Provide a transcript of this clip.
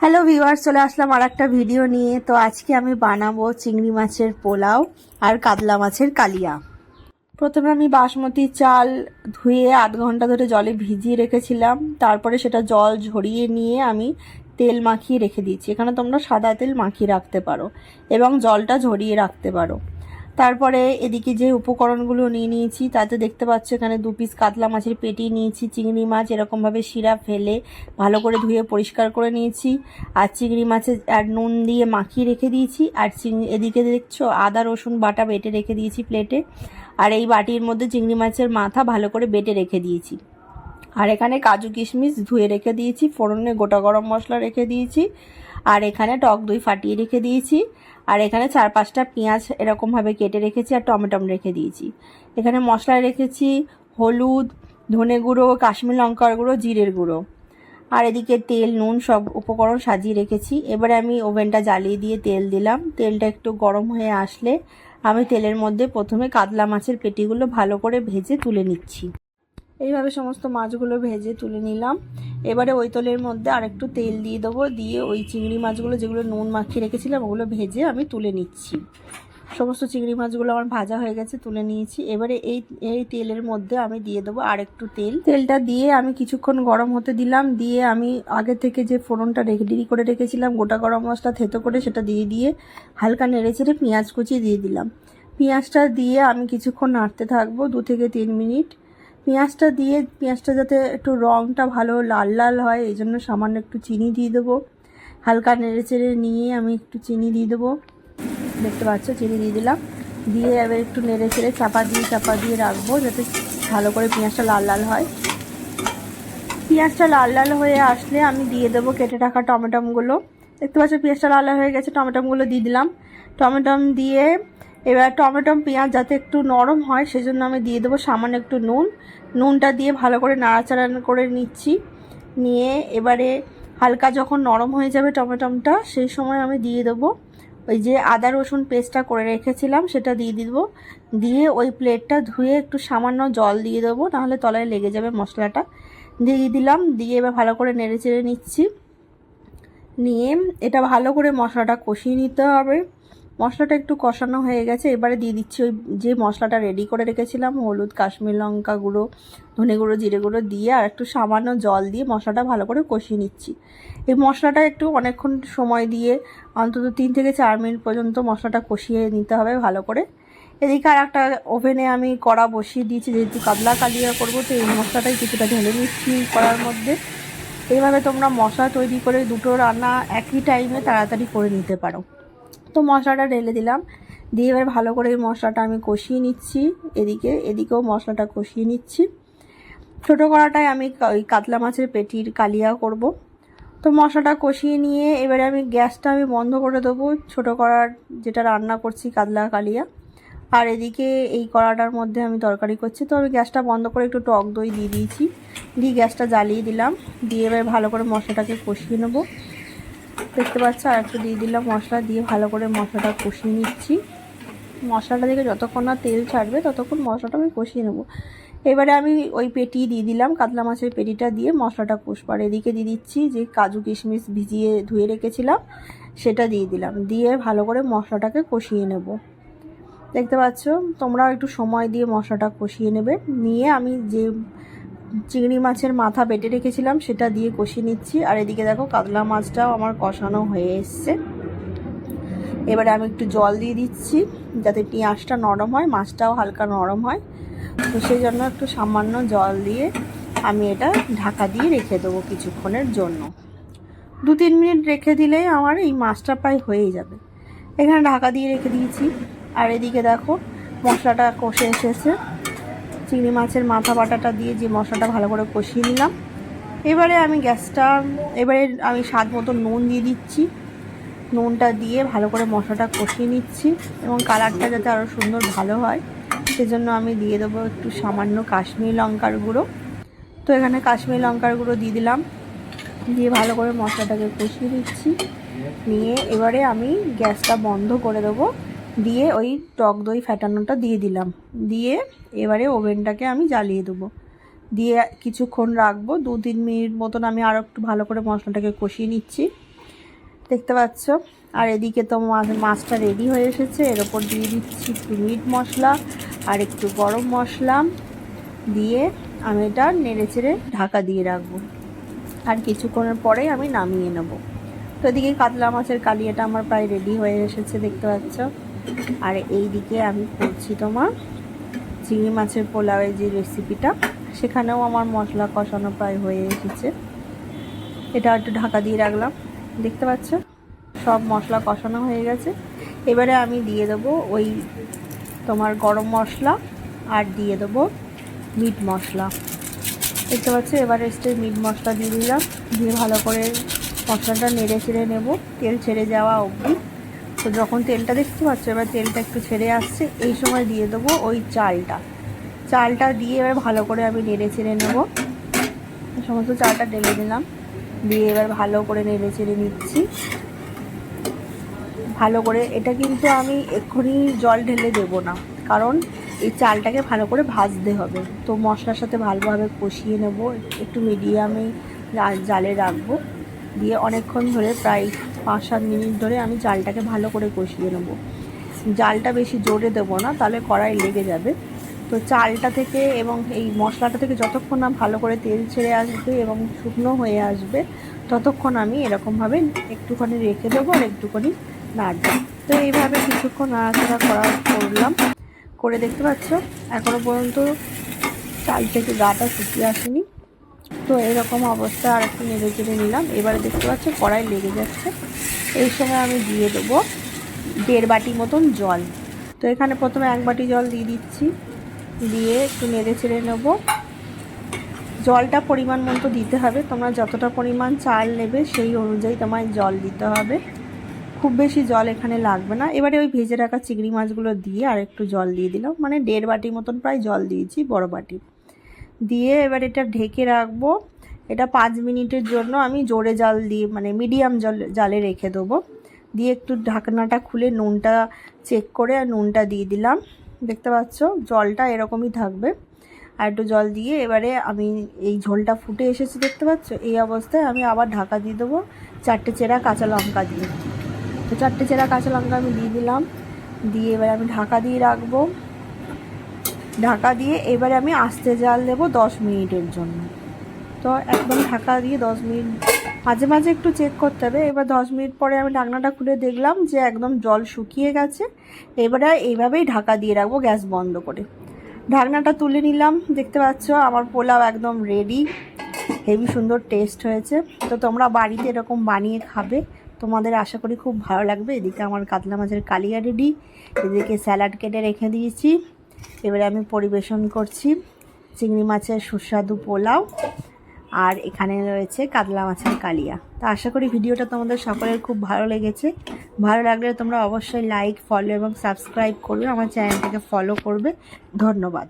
Hello viewer চলে আসলাম আর একটা video নিয়ে। তো আজকে আমি বানাবো চিংড়ি মাছের পোলাও আর কাতলা মাছের কালিয়া। প্রথমে আমি বাসমতি চাল ধুয়ে আধ ঘণ্টা ধরে জলে ভিজিয়ে রেখেছিলাম। তারপরে সেটা জল ঝরিয়ে নিয়ে আমি তেল মাখিয়ে রেখে দিয়েছি। এখানে তোমরা সাদা তেল মাখিয়ে রাখতে পারো এবং জলটা ঝরিয়ে রাখতে পারো। তারপরে এদিকে যে উপকরণগুলো নিয়ে নিয়েছি, তাতে দেখতে পাচ্ছ এখানে দু পিস কাতলা মাছের পেটি নিয়েছি, চিংড়ি মাছ এরকমভাবে শিরা ফেলে ভালো করে ধুয়ে পরিষ্কার করে নিয়েছি। আর চিংড়ি মাছের আর নুন দিয়ে মাখিয়ে রেখে দিয়েছি। আর চিংড়ি এদিকে দেখছ আদা, রসুন, বাটা বেটে রেখে দিয়েছি প্লেটে। আর এই বাটির মধ্যে চিংড়ি মাছের মাথা ভালো করে বেটে রেখে দিয়েছি। আর এখানে কাজু কিশমিশ ধুয়ে রেখে দিয়েছি, ফোড়নে গোটা গরম মশলা রেখে দিয়েছি। আর এখানে টক দই ফাটিয়ে রেখে দিয়েছি। আর এখানে চার পাঁচটা পেঁয়াজ এরকমভাবে কেটে রেখেছি আর টমেটম রেখে দিয়েছি। এখানে মশলা রেখেছি, হলুদ, ধনে গুঁড়ো, কাশ্মীর লঙ্কার গুঁড়ো, জিরের গুঁড়ো। আর এদিকে তেল, নুন সব উপকরণ সাজিয়ে রেখেছি। এবারে আমি ওভেনটা জ্বালিয়ে দিয়ে তেল দিলাম। তেলটা একটু গরম হয়ে আসলে আমি তেলের মধ্যে প্রথমে কাতলা মাছের পেটিগুলো ভালো করে ভেজে তুলে নিচ্ছি। এইভাবে সমস্ত মাছগুলো ভেজে তুলে নিলাম। এবারে ওই তেলের মধ্যে আর একটু তেল দিয়ে দেবো, দিয়ে ওই চিংড়ি মাছগুলো যেগুলো নুন মাখিয়ে রেখেছিলাম ওগুলো ভেজে আমি তুলে নিচ্ছি। সমস্ত চিংড়ি মাছগুলো আমার ভাজা হয়ে গেছে, তুলে নিয়েছি। এবারে এই এই তেলের মধ্যে আমি দিয়ে দেবো আর একটু তেল। তেলটা দিয়ে আমি কিছুক্ষণ গরম হতে দিলাম, দিয়ে আমি আগে থেকে যে ফোড়নটা রেডি করে রেখেছিলাম, গোটা গরম মশলা থেতো করে সেটা দিয়ে দিয়ে হালকা নেড়ে চেড়ে পেঁয়াজ কুচি দিয়ে দিলাম। পেঁয়াজটা দিয়ে আমি কিছুক্ষণ নাড়তে থাকব, দু থেকে তিন মিনিট। পেঁয়াজটা দিয়ে, পেঁয়াজটা যাতে একটু রঙটা ভালো লাল লাল হয়, এই জন্য সামান্য একটু চিনি দিয়ে দেবো। হালকা নেড়ে চেড়ে নিয়ে আমি একটু চিনি দিয়ে দেবো। দেখতে পাচ্ছ, চিনি দিয়ে দিলাম। দিয়ে এবার একটু নেড়ে চেড়ে চাপা দিয়ে চাপা দিয়ে রাখব যাতে ভালো করে পেঁয়াজটা লাল লাল হয়। পেঁয়াজটা লাল লাল হয়ে আসলে আমি দিয়ে দেবো কেটে রাখা টমেটমগুলো। দেখতে পাচ্ছ, পেঁয়াজটা লাল লাল হয়ে গেছে, টমেটমগুলো দিয়ে দিলাম। টমেটম দিয়ে এবার টমেটম পেঁয়াজ যাতে একটু নরম হয়, সেজন্য আমি দিয়ে দেবো সামান্য একটু নুন। নুনটা দিয়ে ভালো করে নাড়াচাড়া করে নিচ্ছি। নিয়ে এবারে হালকা যখন নরম হয়ে যাবে টমেটমটা সেই সময় আমি দিয়ে দেবো ওই যে আদা রসুন পেস্টটা করে রেখেছিলাম, সেটা দিয়ে দিব। দিয়ে ওই প্লেটটা ধুয়ে একটু সামান্য জল দিয়ে দেবো, নাহলে তলায় লেগে যাবে মশলাটা। দিয়ে দিলাম, দিয়ে এবার ভালো করে নেড়ে চেড়ে নিচ্ছি। নিয়ে এটা ভালো করে মশলাটা কষিয়ে নিতে হবে। মশলাটা একটু কষানো হয়ে গেছে, এবারে দিয়ে দিচ্ছি ওই যে মশলাটা রেডি করে রেখেছিলাম, হলুদ, কাশ্মীর লঙ্কা গুঁড়ো, ধনে গুঁড়ো, জিরে গুঁড়ো দিয়ে আর একটু সামান্য জল দিয়ে মশলাটা ভালো করে কষিয়ে নিচ্ছি। এই মশলাটা একটু অনেকক্ষণ সময় দিয়ে অন্তত তিন থেকে চার মিনিট পর্যন্ত মশলাটা কষিয়ে নিতে হবে ভালো করে। এদিকে আর একটা ওভেনে আমি কড়া বসিয়ে দিয়েছি, যেহেতু কাবলা কালিয়া করব, তো এই মশলাটাই কিছুটা ঢেলে নিচ্ছি কড়ার মধ্যে। এইভাবে তোমরা মশলা তৈরি করে দুটো রান্না একই টাইমে তাড়াতাড়ি করে নিতে পারো। তো মশলাটা ঢেলে দিলাম। দিয়ে এবার ভালো করে এই মশলাটা আমি কষিয়ে নিচ্ছি এদিকে, এদিকেও মশলাটা কষিয়ে নিচ্ছি। ছোটো কড়াটায় আমি ওই কাতলা মাছের পেটির কালিয়া করব। তো মশলাটা কষিয়ে নিয়ে এবারে আমি গ্যাসটা আমি বন্ধ করে দেবো। ছোটো কড়ার যেটা রান্না করছি, কাতলা কালিয়া। আর এদিকে এই কড়াটার মধ্যে আমি তরকারি করছি। তো আমি গ্যাসটা বন্ধ করে একটু টক দই দিয়ে দিয়েছি। দিয়ে গ্যাসটা জ্বালিয়ে দিলাম। দিয়ে এবার ভালো করে মশলাটাকে কষিয়ে নেব। দেখতে পাচ্ছ, আর একটু দিয়ে দিলাম মশলা, দিয়ে ভালো করে মশলাটা কষিয়ে নিচ্ছি। মশলাটা থেকে যতক্ষণ না তেল ছাড়বে, ততক্ষণ মশলাটা আমি কষিয়ে নেব। এবারে আমি ওই পেটি দিয়ে দিলাম, কাতলা মাছের পেটিটা দিয়ে মশলাটা কষবার এদিকে দিয়ে দিচ্ছি যে কাজু কিশমিশ ভিজিয়ে ধুয়ে রেখেছিলাম, সেটা দিয়ে দিলাম। দিয়ে ভালো করে মশলাটাকে কষিয়ে নেব। দেখতে পাচ্ছ, তোমরাও একটু সময় দিয়ে মশলাটা কষিয়ে নেবে। নিয়ে আমি যে চিংড়ি মাছের মাথা বেটে রেখেছিলাম, সেটা দিয়ে কষিয়ে নিচ্ছি। আর এদিকে দেখো, কাতলা মাছটাও আমার কষানো হয়ে এসছে। এবারে আমি একটু জল দিয়ে দিচ্ছি, যাতে পেঁয়াজটা নরম হয়, মাছটাও হালকা নরম হয়। তো সেই জন্য একটু সামান্য জল দিয়ে আমি এটা ঢাকা দিয়ে রেখে দেবো কিছুক্ষণের জন্য। দু তিন মিনিট রেখে দিলেই আমার এই মাছটা প্রায় হয়েই যাবে। এখানে ঢাকা দিয়ে রেখে দিয়েছি। আর এদিকে দেখো, মশলাটা কষে এসেছে। চিংড়ি মাছের মাথা বাটাটা দিয়ে যে মশলাটা ভালো করে কষিয়ে নিলাম। এবারে আমি গ্যাসটা, এবারে আমি স্বাদ মতো নুন দিয়ে দিচ্ছি। নুনটা দিয়ে ভালো করে মশলাটা কষিয়ে নিচ্ছি এবং কালারটা যাতে আরও সুন্দর ভালো হয়, সেজন্য আমি দিয়ে দেবো একটু সামান্য কাশ্মীর লঙ্কার গুঁড়ো। তো এখানে কাশ্মীর লঙ্কার গুঁড়ো দিয়ে দিলাম। দিয়ে ভালো করে মশলাটাকে কষিয়ে দিচ্ছি নিয়ে এবারে আমি গ্যাসটা বন্ধ করে দেবো। দিয়ে ওই টক দই ফ্যাটানোটা দিয়ে দিলাম। দিয়ে এবারে ওভেনটাকে আমি জ্বালিয়ে দেবো। দিয়ে কিছুক্ষণ রাখব। দু তিন মিনিট মতন আমি আরও একটু ভালো করে মশলাটাকে কষিয়ে নিচ্ছি। দেখতে পাচ্ছ? আর এদিকে তো মাছটা রেডি হয়ে এসেছে। এর ওপর দিয়ে দিচ্ছি একটু মিট মশলা আর একটু গরম মশলা। দিয়ে আমি এটা নেড়ে চেড়ে ঢাকা দিয়ে রাখব। আর কিছুক্ষণের পরেই আমি নামিয়ে নেব। তো এদিকে কাতলা মাছের কালিয়াটা আমার প্রায় রেডি হয়ে এসেছে। দেখতে পাচ্ছ? আর এই দিকে আমি করছি তোমার চিংড়ি মাছের পোলাওয়ের যে রেসিপিটা সেখানেও আমার মশলা কষানো প্রায় হয়ে এসেছে। এটা একটু ঢাকা দিয়ে রাখলাম, দেখতে পাচ্ছ? সব মশলা কষানো হয়ে গেছে। এবারে আমি দিয়ে দেবো ওই তোমার গরম মশলা আর দিয়ে দেবো মিট মশলা। দেখতে পাচ্ছ? এবারে স্টে মিট মশলা দিয়ে দিলাম, দিয়ে ভালো করে মশলাটা নেড়ে ছেড়ে নেব। তেল ছেড়ে যাওয়া অবধি। তো যখন তেলটা দেখতে পাচ্ছ, এবার তেলটা একটু ছেড়ে আসছে, এই সময় দিয়ে দেবো ওই চালটা। চালটা দিয়ে এবার ভালো করে আমি নেড়ে ছেড়ে নেব। সমস্ত চালটা ঢেলে দিলাম। দিয়ে এবার ভালো করে নেড়ে চেড়ে নিচ্ছি। ভালো করে, এটা কিন্তু আমি এক্ষুনি জল ঢেলে দেব না, কারণ এই চালটাকে ভালো করে ভাজতে হবে। তো মশলার সাথে ভালোভাবে কষিয়ে নেব, একটু মিডিয়ামে জালে রাখব। দিয়ে অনেকক্ষণ ধরে প্রায় পাঁচ সাত মিনিট ধরে আমি চালটাকে ভালো করে কষিয়ে নেব। জালটা বেশি জোরে দেবো না, তাহলে কড়াই লেগে যাবে। তো চালটা থেকে এবং এই মশলাটা থেকে যতক্ষণ না ভালো করে তেল ছেড়ে আসবে এবং শুকনো হয়ে আসবে, ততক্ষণ আমি এরকমভাবে একটুখানি রেখে দেবো আর একটুখানি নাড়বো। তো এইভাবে কিছুক্ষণ নাড়াচাড়া করা করলাম। করে দেখতে পাচ্ছ এখনও পর্যন্ত চাল থেকে গাটা শুকিয়ে আসেনি। তো এরকম অবস্থা আর একটু নেড়ে চেড়ে নিলাম। এবারে দেখতে পাচ্ছ কড়াই লেগে যাচ্ছে। এই সময় আমি দিয়ে দেবো দেড় বাটি মতন জল। তো এখানে প্রথমে এক বাটি জল দিয়ে দিচ্ছি। দিয়ে একটু নেড়ে চেড়ে নেব। জলটা পরিমাণ মতো দিতে হবে। তোমরা যতটা পরিমাণ চাল নেবে সেই অনুযায়ী তোমায় জল দিতে হবে। খুব বেশি জল এখানে লাগবে না। এবারে ওই ভেজে রাখা চিংড়ি মাছগুলো দিয়ে আর একটু জল দিয়ে দিলাম। মানে দেড় বাটি মতন প্রায় জল দিয়েছি, বড় বাটি। দিয়ে এবার এটা ঢেকে রাখব। এটা পাঁচ মিনিটের জন্য আমি জোরে জাল দিয়ে মানে মিডিয়াম জল, জালে রেখে দেবো। দিয়ে একটু ঢাকনাটা খুলে নুনটা চেক করে আর নুনটা দিয়ে দিলাম। দেখতে পাচ্ছ? জলটা এরকমই থাকবে। আর একটু জল দিয়ে এবারে আমি এই ঝোলটা ফুটে এসেছে, দেখতে পাচ্ছ? এই অবস্থায় আমি আবার ঢাকা দিয়ে দেবো চারটে চেরা কাঁচা লঙ্কা দিয়ে। তো চারটে চেরা কাঁচা লঙ্কা আমি দিয়ে দিলাম। দিয়ে এবারে আমি ঢাকা দিয়ে রাখব। ঢাকা দিয়ে এবারে আমি আস্তে জাল দেবো দশ মিনিটের জন্য। তো একদম ঢাকা দিয়ে দশ মিনিট, মাঝে মাঝে একটু চেক করতে হবে। এবার দশ মিনিট পরে আমি ঢাকনাটা খুলে দেখলাম যে একদম জল শুকিয়ে গেছে। এবারে এইভাবেই ঢাকা দিয়ে রাখব গ্যাস বন্ধ করে। ঢাকনাটা তুলে নিলাম, দেখতে পাচ্ছ আমার পোলাও একদম রেডি হেভি সুন্দর টেস্ট হয়েছে। তো তোমরা বাড়িতে এরকম বানিয়ে খাবে। তোমাদের আশা করি খুব ভালো লাগবে। এদিকে আমার কাতলা মাছের কালিয়া রেডি, এদিকে স্যালাড কেটে রেখে দিয়েছি। এবারে আমি পরিবেশন করছি চিংড়ি মাছের সুস্বাদু পোলাও আর এখানে রয়েছে কাতলা মাছের কালিয়া। তো আশা করি ভিডিওটা তোমাদের সকলের খুব ভালো লেগেছে। ভালো লাগলে তোমরা অবশ্যই লাইক ফলো এবং সাবস্ক্রাইব করবে, আমার চ্যানেলটাকে ফলো করবে। ধন্যবাদ।